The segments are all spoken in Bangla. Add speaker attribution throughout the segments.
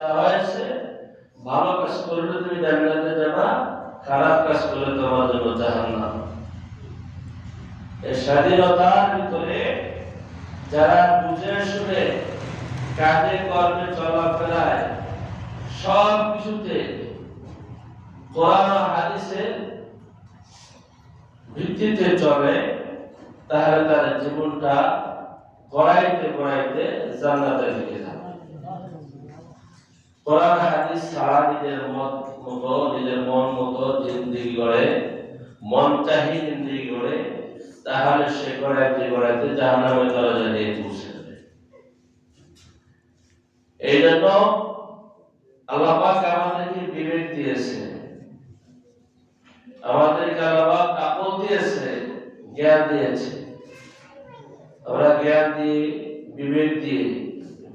Speaker 1: হয়েছে ভালো কাজ করলে তুমি যাবা, খারাপ কাজ করলে তোমার জন্য এই স্বাধীনতার ভিতরে যারা বুঝে শুনে কাজে, কর্মে, চলাফেরায় সব কিছুতে কোরআন ও হাদিসের ভিত্তিতে চলে, তাহলে তার জীবনটা গড়াইতে গড়াইতে জান্নাতে ঢুকে যাবে। কোরআন হাদিস ছাড়া নিজের মত মতো, নিজের মন মতো জিন্দিগি গড়ে, মন চাহি জিন্দিগি গড়ে, তাহলে সে গড়াইতে গড়াইতে জাহান্নামের দরজা দিয়ে পৌঁছে যাবে এই জন্য আল্লাহ পাক আমাদেরকে বিবেক দিয়েছে। আমাদেরকে আল্লাহ আকল দিয়েছে, জ্ঞান দিয়েছে। আমরা জ্ঞান দিয়ে, বিবেক দিয়ে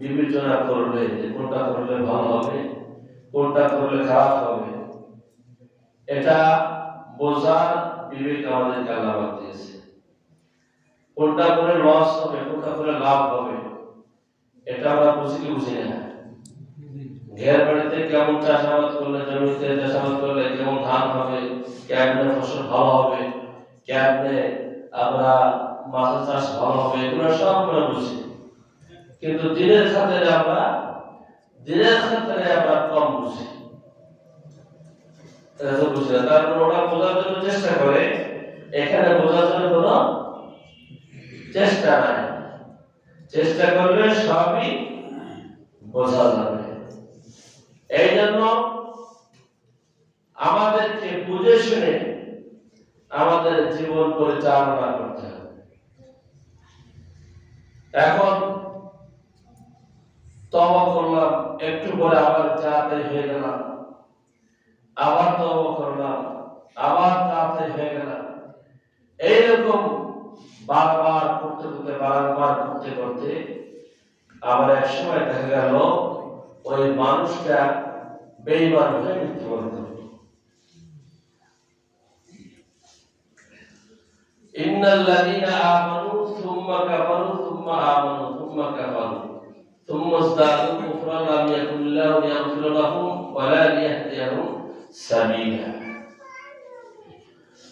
Speaker 1: বিবেচনা করলে যে কোনটা করলে ভালো হবে, কোনটা করলে খারাপ হবে, এটা বোঝার বিবেক আমাদেরকে আল্লাহ দিয়েছে। কোনটা করে লস হবে, কোনটা করে লাভ হবে, এটা আমরা বুঝি কি বুঝি না ঘের বাড়িতে কেমন চাষাবাদ করলে, জমিতে চাষাবাদ করলে কেমন ধান হবে কেমনে ফসল ভালো হবে কেমনে আমরা মাছের চাষ ভালো হবে, এগুলো সব আমরা বুঝি। কিন্তু দিনের সাথে আমরা দিনের খাতারে আমরা কম বুঝি। বুঝি না। তারপর ওটা বোঝার জন্য চেষ্টা করে। এখানে বোঝার জন্য কোনো চেষ্টা নাই। চেষ্টা করলে সবই বোঝা যাবে। এই জন্য আমাদেরকে বুঝে শুনে আমাদের জীবন পরিচালনা করতে হবে। এখন তবা করলাম, একটু পরে আবার চাতে হয়ে গেলাম। আবার তবা করলাম, আবার চাতে হয়ে গেলাম। এইরকম বারবার করতে করতে, বারবার করতে করতে আবার এক সময় দেখা গেল, ওই মানুষটা বেইমান হয়ে মৃত্যুবরণ করল। ইন্নাল্লাযীনা আমানু সুম্মা কাফারু সুম্মা আমানু সুম্মা কাফারু। ثم ازدادوا كفرا لم يكن الله ليغفر لهم ولا ليهديهم سبيلا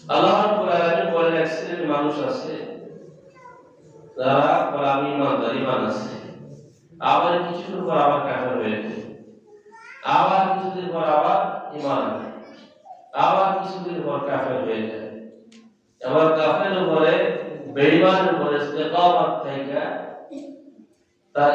Speaker 1: আল্লাহ রাব্বুল আলামিন বলেন এক শ্রেণীর মানুষ আছে যারা বলে আমি ইমানদার ইমান আছে আবার কিছুদিন পর আবার কাফের হয়ে যায় আবার কিছুদিন পর আবার ইমান আনে আবার কিছুদিন পর কাফের হয়ে যায় এবার কাফের উপরে বেঈমান উপরে ইস্তেকামত থেকে তার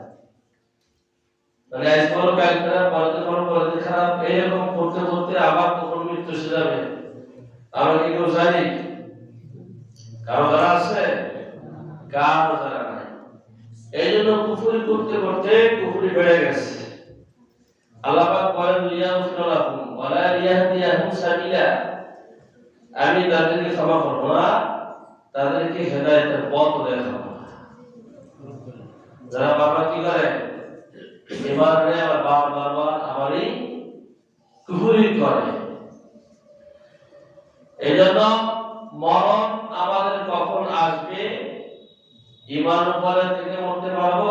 Speaker 1: মানে আজ ভালো কাল খারাপ ভালো পরের দিন খারাপ, এইরকম করতে করতে আবার কখন মৃত্যু এসে যাবে আমরা কি কেউ জানি? কারও জানা আছে? কারও জানা নাই। এই জন্য কুফুরি করতে করতে কুফুরি বেড়ে গেছে। আল্লাহ পাক বলেন, লিয়াগফির লাহুম ওয়ালা লিয়াহদিয়াহুম সাবিলা। আমি তাদেরকে ক্ষমা করব না, তাদেরকে হেদায়েতের পথ দেখাবো যারা বাবা কি করে? এবার করে। মরণ আমাদের কখন আসবে? ইমান উপরে থেকে মরতে পারব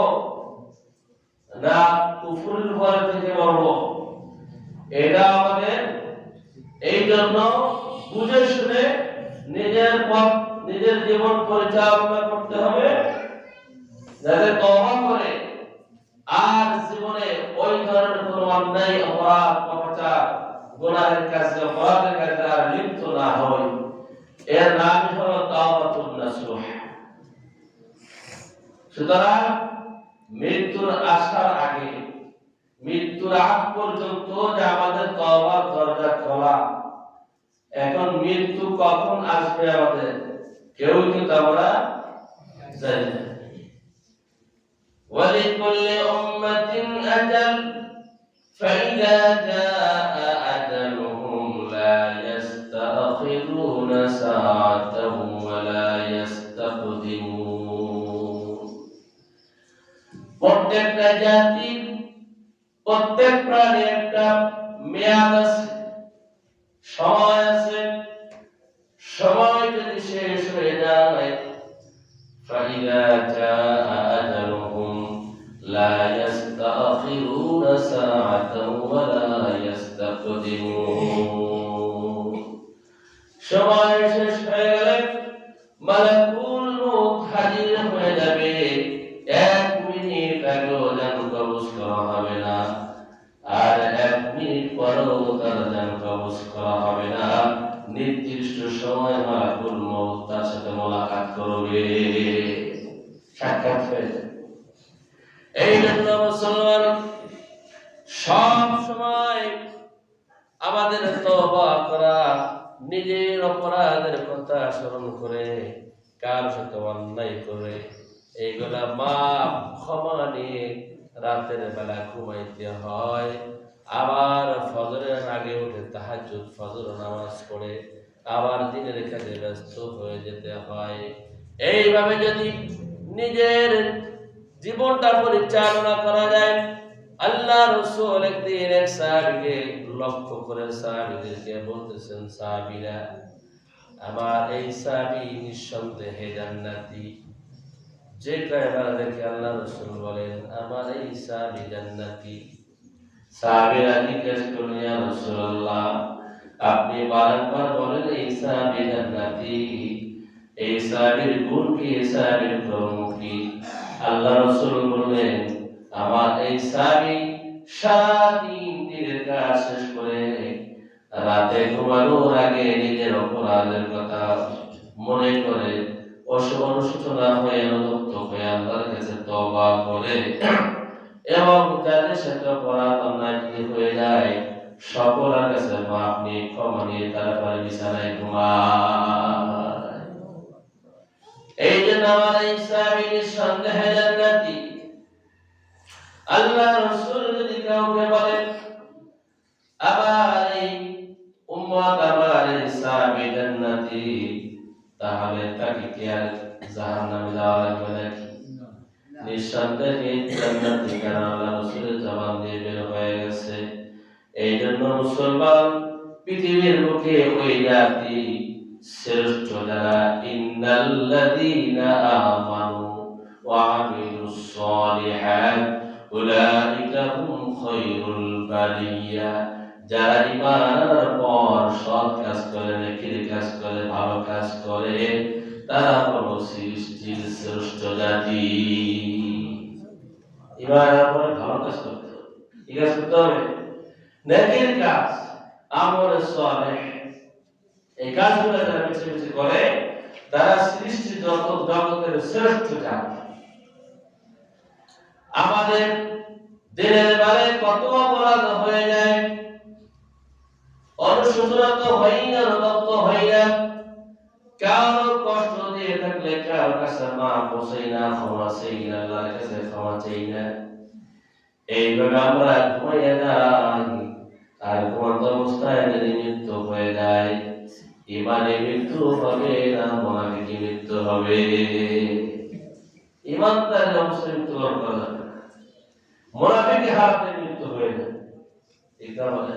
Speaker 1: না কুফুরের উপরে থেকে মরবো? এটা আমাদের এই জন্য বুঝে শুনে নিজের পথ নিজের জীবন পরিচালনা করতে হবে। যাতে কখন আসবে আমাদের কেউ কিন্তু আমরা জানি না ولكل أمة أجل فإذا جاء أجلهم لا يستأخرون ساعة ولا يستقدمون প্রত্যেকটা জাতির প্রত্যেক প্রাণী একটা মেয়াদ আছে সময় ساعة ولا يستقدمون ঘুমাইতে হয়, আবার ফজরের আগে উঠে তাহাজ্জুদ, ফজর নামাজ পড়ে আবার দিনের কাজে ব্যস্ত হয়ে যেতে হয়। এইভাবে যদি নিজের জীবনটা পরিচালনা করা যায়, আল্লাহ রসুল একদিন এক সাহাবিকে লক্ষ্য করে সাহাবিদেরকে বলতেছেন, সাহাবিরা, আমার এই সাহাবি নিঃসন্দেহে জান্নাতি। যে কয়বার দেখে আল্লাহ রসুল বলেন, আমার এই সাহাবি জান্নাতি। সাহাবিরা জিজ্ঞেস করলেন ইয়া আপনি বারংবার বলেন এই সাহাবি জান্নাতি। এই গুণ কি? এই কি? আল্লাহ রসুল বললেন, আমার এই দিনের কাজ শেষ করে রাতে ঘুমানোর আগে নিজের অপরাধের কথা মনে করে অসুখ অনুশোচনা হয়ে অনুতপ্ত হয়ে আল্লাহর কাছে তওবা করে। এবং যাদের সাথে অপরাধ অন্যায় যদি হয়ে যায়। সকলের কাছে মাপ নিয়ে ক্ষমা নিয়ে তারপরে বিছানায় ঘুমায়। এই জন্য আমার সাহাবীর সন্দেহে জান্নাতি। আল্লাহ রাসূল যদি কাউকে বলেন আবার এই উম্মত আবার এই জান্নাতি। তাহলে তাকে কি আর জাহান্নামে যাওয়া লাগবে নাকি? নিঃসন্দেহে জান্নাতি কারণ আল্লাহ রাসূলের জবান দিয়ে বের হয়ে গেছে। এই জন্য মুসলমান পৃথিবীর মুখে ওই জাতি শ্রেষ্ঠ যারা ইন্নাল্লাযীনা আমানু ওয়া আমিলুস উলাইকা হুম খায়রুল বারিয়া। যারা ঈমান আনার পর সৎ কাজ করে, নেকির কাজ করে, ভালো কাজ করে, তারা হলো সৃষ্টির শ্রেষ্ঠ জাতি। পরে ভালো কাজ করতে হবে। কি কাজ করতে হবে? নেকির কাজ এই কাজগুলো যারা বেছে বেছে করে, তারা সৃষ্টি জগৎ জগতের শ্রেষ্ঠ জাতি। আমাদের দিনের অনুশোচনা তো হই না অনুতপ্ত হই না। কারও কষ্ট দিয়ে থাকলে কারও কাছে মা বসেই না, ক্ষমা চাই না, আল্লাহর কাছে ক্ষমা চাই না। এইভাবে আমরা ঘুমাইয়া যাই, আর ঘুমান্ত অবস্থায় যদি মৃত্যু হয়ে যায়, ইমানে মৃত্যু হবে না মোনাফিকি মৃত্যু হবে? ইমানদার অবশ্যই মৃত্যুবরণ করা যাবে। মোনাফিকি হারাতে মৃত্যু হয়ে যায়। এই কারণে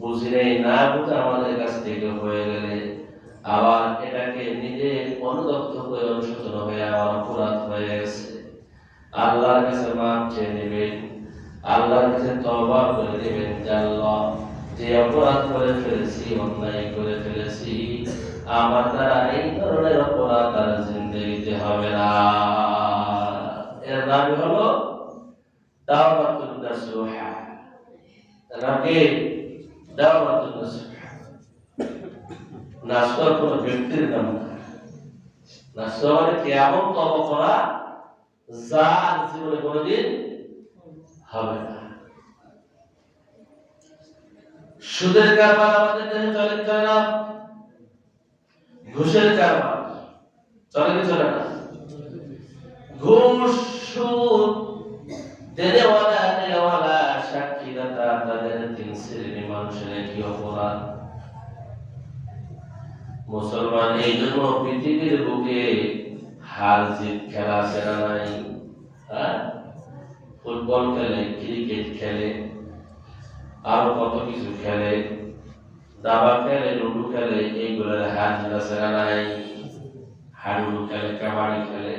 Speaker 1: বুঝি না বুঝে আমাদের কাছ থেকে হয়ে গেলে, আবার এটাকে নিজে অনুদপ্ত হয়ে অনুশোচন হয়ে আবার অপরাধ হয়ে গেছে। আল্লাহর কাছে মাপ চেয়ে নেবেন, আল্লাহর কাছে তওবা করে নেবেন যে আল্লাহ, যে অপরাধ করে ফেলেছি, অন্যায় করে ফেলেছি, আমার দ্বারা এই ধরনের অপরাধ আর জিন্দগিতে হবে না। এর নাম হলো দাওয়াতুন নাসুহা। নাকি কোনো ব্যক্তির নাম তব করা যার জীবনে হবে না। সুদের কারবার আমাদের দেশে চলে চলে না ঘুষের কারবার চলে কি চলে না ঘুষ সুদ দেনেওয়ালা নেওয়ালা সাক্ষীদাতা তাদের তিন মানুষের একই অপরাধ। মুসলমান এই জন্য পৃথিবীর বুকে হার জিত খেলা না নাই হ্যাঁ? ফুটবল খেলে, ক্রিকেট খেলে, আরও কত কিছু খেলে, দাবা খেলে, লুডু খেলে, এইগুলোর হার জিত না নাই। হাডুডু খেলে, কাবাডি খেলে,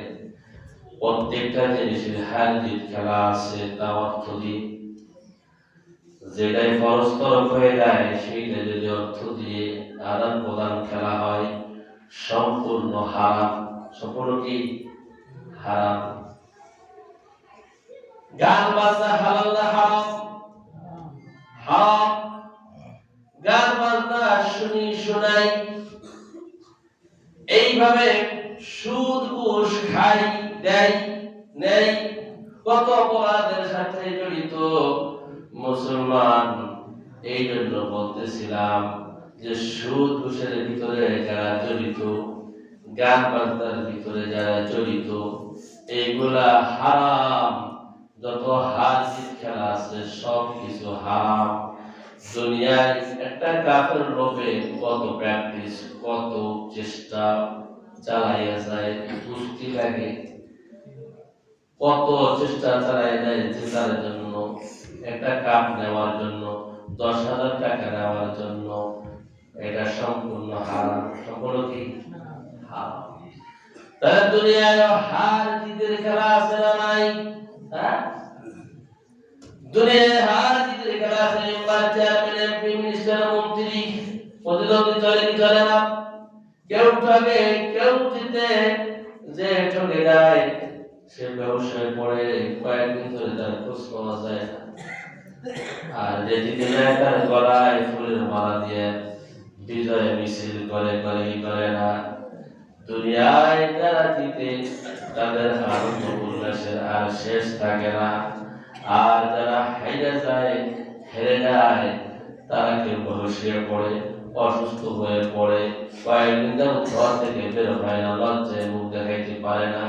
Speaker 1: প্রত্যেকটা জিনিসের হার জিত খেলা আছে তা অর্থ দিয়ে যেটাই পরস্পরক হয়ে যায়, সেইটা যদি অর্থ দিয়ে আদান প্রদান খেলা হয়, সম্পূর্ণ হারাম। সম্পূর্ণ কি? হারাম। গান, বাজনা, হালাল না হারাম? হারাম। গান, বাজনা, শুনি, শোনাই। এইভাবে সুদ, ঘুষ খাই দেয় নেই। কত অপরাধের সাথে জড়িত? মুসলমান এই জন্য বলতেছিলাম যে সুদ ভিতরে যারা জড়িত, গান বাজনার ভিতরে যারা জড়িত, এইগুলা হারাম। যত খেলা আছে সব কিছু হারাম একটা কাফের লোভে কত প্র্যাকটিস কত চেষ্টা চালাইয়া যায় কুস্তি লাগে। কত চেষ্টা চালাই যায় জেতার জন্য একটা কাপ নেওয়ার জন্য, দশ হাজার টাকা নেওয়ার জন্য, এটা সম্পূর্ণ হারাম। কি? তাহলে দুনিয়ায় হার জিতের খেলা আছে না নাই? হ্যাঁ? প্রতিদ্বন্দ্বী চলে কি চলে না? কেউ ঠকে কেউ যে ঠকে যায়, সে ব্যবসায় পড়ে, কয়েকদিন ধরে তার খোঁজ পাওয়া যায় না। আর যে জিতে তার গলায় ফুলের মালা দিয়ে বিজয় মিছিল করে করে করে না। দুনিয়ায় যারা তাদের আনন্দ উল্লাসের আর শেষ থাকে না। আর যারা হেরে যায় হেরে যায়, তারা কেউ বসে পড়ে, অসুস্থ হয়ে পড়ে। কয়েকদিন যাবত ঘর থেকে বের হয় না, লজ্জায় মুখ দেখাইতে পারে না।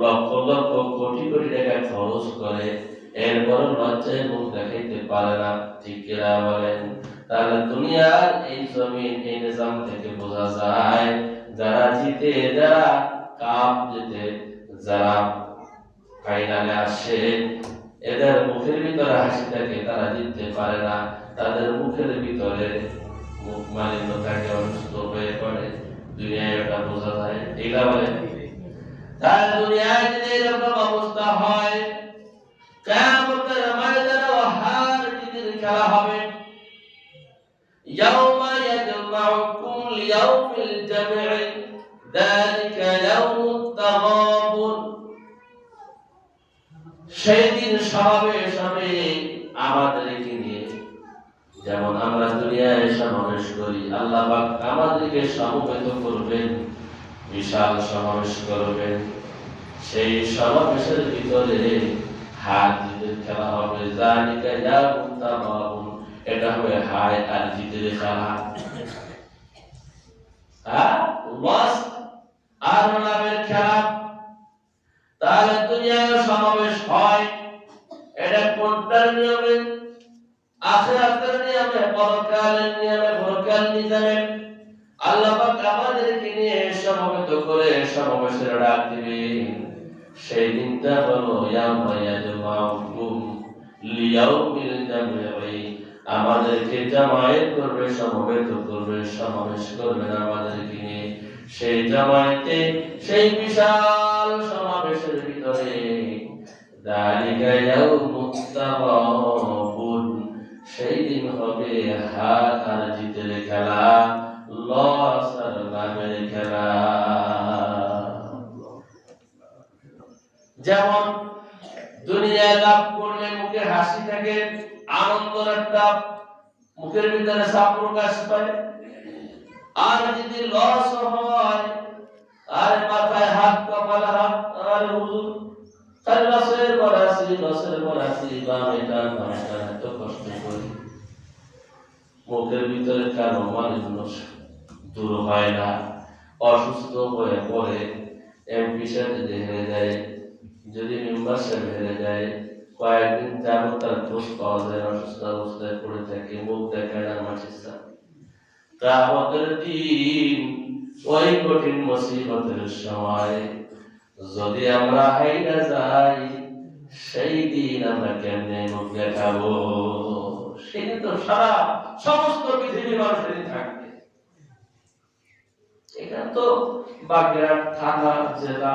Speaker 1: লক্ষ লক্ষ কোটি কোটি টাকা খরচ করে এরপর লজ্জায় মুখ দেখাইতে পারে না, ঠিক কিনা বলেন? তাহলে দুনিয়ার এই জমিন, এই নিজাম থেকে বোঝা যায়, যারা জিতে, যারা কাপ জিতে, যারা ফাইনালে আসে, এদের মুখের ভিতরে হাসি থাকে, তারা জিততে পারে না। তাদের মুখের ভিতরে মুখ মালিন্য থাকে, অসুস্থ হয়ে পড়ে। দুনিয়ায় ওটা বোঝা যায়, ঠিক বলে তার দুনিয়ায় যদি এরকম অবস্থা হয় কিয়ামতের ময়দানে ওহার দিনের খেলা হবে। ইয়াউমা ইয়াজমাউকুম লিয়াউমিল জাম'i যালিকা ইয়াউমুত তাগাবুন। সেদিন সমাবেশ হবে আমাদেরকে নিয়ে। যেমন আমরা দুনিয়ায় সমাবেশ করি, আল্লাহ পাক আমাদেরকে সমবেত করবেন, বিশাল সমাবেশ করবেন। সেই সমাবেশের ভিতরে হাত এটা হায় তাহলে দুনিয়ায় সমাবেশ হয়। এটা কোনটার নিয়মে? আখিরাতের নিয়মে, পরকালের নিয়মে পরকাল নিজামে। আল্লাহ আমাদেরকে নিয়ে করে সমাবেশের ডাক দিবেন। সেই দিনটা হলো আমাদেরকে জামায়াত করবে, সমবেত করবে, সমাবেশ করবেন আমাদেরকে নিয়ে। সেই জামায়াতে সেই বিশাল সমাবেশের ভিতরে সেই দিন হবে হার আর জিতের খেলা, লস আর লাভের খেলা। যেমন, দুনিয়ায় লাভ করলে মুখে হাসি থাকে আনন্দের একটা মুখের ভিতরে সাপ প্রকাশ পায়। আর যদি লস হয়, আর মাথায় হাত কপালে, হাত আর হুজুর খালি লসের পর আসি বছরের পর আছি বামে টান বামে এত কষ্ট করি। মুখের ভিতরে কারও মালিন্য দূর হয় না, অসুস্থ হয়ে পড়ে, এমপি যদি হেরে যায় যদি মেম্বার সাহেব হেরে যায়, কয়েকদিন যাবত তার দোষ পাওয়া যায় অসুস্থ অবস্থায় পড়ে থাকে, মুখ দেখায় না, মাটির সাথে দিন, ওই কঠিন মুসিবতের সময় যদি আমরা হাইরা যাই, সেই দিন আমরা কেমনে মুখ দেখাবো? সেদিন তো সারা সমস্ত পৃথিবীর মানুষের থাকবে। এখানে তো বাগেরহাট থানা জেলা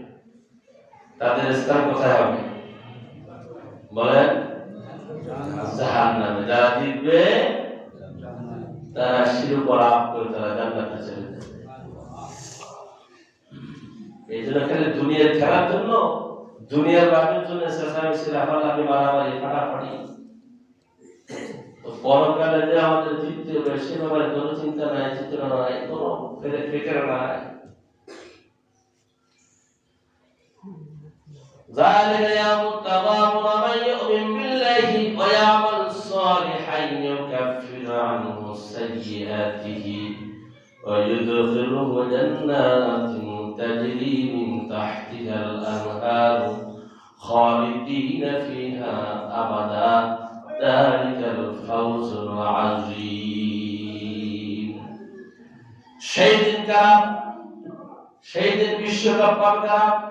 Speaker 1: তাদের স্থান কোথায় হবে? বলেন, জাহান্নামে। যারা জিতবে, তারা লাভ করে তারা জান্নাতে চলে যাবে। এই জন্য খালি দুনিয়ার খেলার জন্য, দুনিয়ার লাভের জন্য চেঁচামেচি লাফালাফি মারামারি ফাটাফাটি। পরকালে যে আমাদের জিততে হবে সে ব্যাপারে কোনো চিন্তা নাই চিন্তা নাই, কোনো ফেরে ফেকের নাই। ذلك يوم التغابن من يؤمن بالله ويعمل صالحا يكفر عنه سيئاته ويدخله جنات تجري من تحتها الأنهار خالدين فيها أبدا. ذلك الفوز العظيم. شيء كان شيء بالشرف كان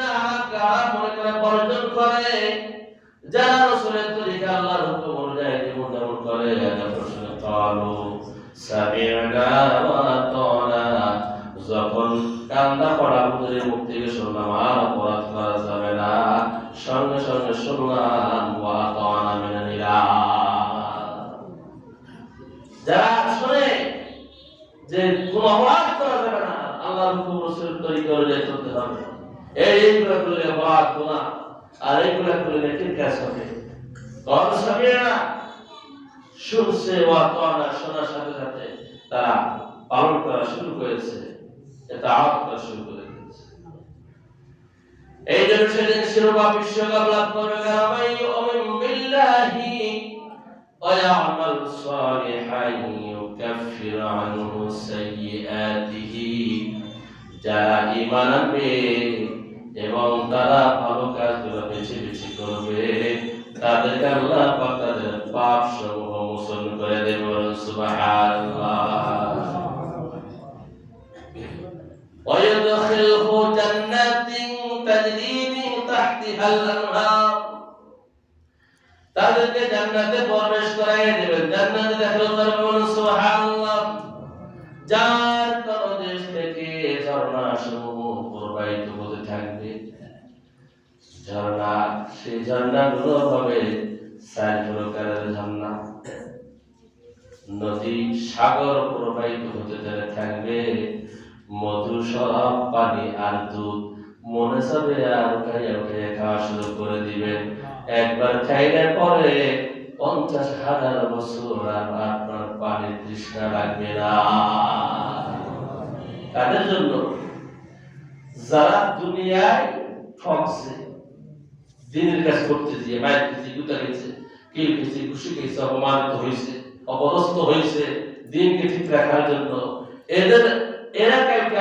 Speaker 1: হারামকে মনে করে বর্জন করে। যারা রসুলের তরিকা আল্লাহর হুকুম অনুযায়ী জীবন যাপন করে প্রশ্ন কালো সামি'না ওয়া যখন কান্দা পড়া হুজুরের মুখ থেকে শুনলাম আর অপরাধ করা যাবে না। সঙ্গে সঙ্গে শুনলাম, ওয়া আতানা মেনে নিলাম যারা শুনে যে কোন অপরাধ করা যাবে না, আল্লাহর হুকুম রসুলের তরিকা অনুযায়ী চলতে হবে। এই করলে অপরাধ গুণা আর এইগুলো করলে নেকির কাজ হবে কত সামিয়া শুনছে ও আতানা শোনার সাথে সাথে তারা পালন করা শুরু করেছে এটা আওয়াজ করা শুরু করে দিয়েছে এই জন্য সেদিন শিরোপা বিশ্বকাপ লাভ করবে কারামাই ওমিন বিল্লাহি ويعمل صالحا يكفر عنه سيئاته যারা ঈমান আনবে এবং তারা ভালো কাজগুলো বেছে বেছে করবে তাদেরকে আল্লাহ পাক তাদের পাপ সমূহ মোচন করে দেবে বলুন সুবহানাল্লাহ ويدخله جنات تجري من تحتها الأنهار তাদেরকে জান্নাতে প্রবেশ করাই দেবেন জান্নাতে দেখলো তারা বলুন সুবহানাল্লাহ যার তলদেশ থেকে ঝর্ণা সমূহ ঝর্ণা সেই ঝর্ণাগুলো হবে চার প্রকারের ঝর্ণা নদী, সাগর প্রবাহিত হতে থাকবে মধু সব পানি আর দুধ। মনে চাবে আর উঠাইয়া উঠাইয়া খাওয়া শুরু করে দিবেন। একবার খাইলে পরে পঞ্চাশ হাজার বছর আর আপনার পানির তৃষ্ণা লাগবে না। তাদের জন্য? যারা দুনিয়ায় ঠকছে দিনের কাজ করতে যে মায়ের খেয়েছে গুতা খেয়েছে, কিল খেয়েছে খুশি খেয়েছে, অপমানিত হয়েছে, অপদস্থ হয়েছে, দিনকে ঠিক রাখার জন্য এদের, এরা কালকে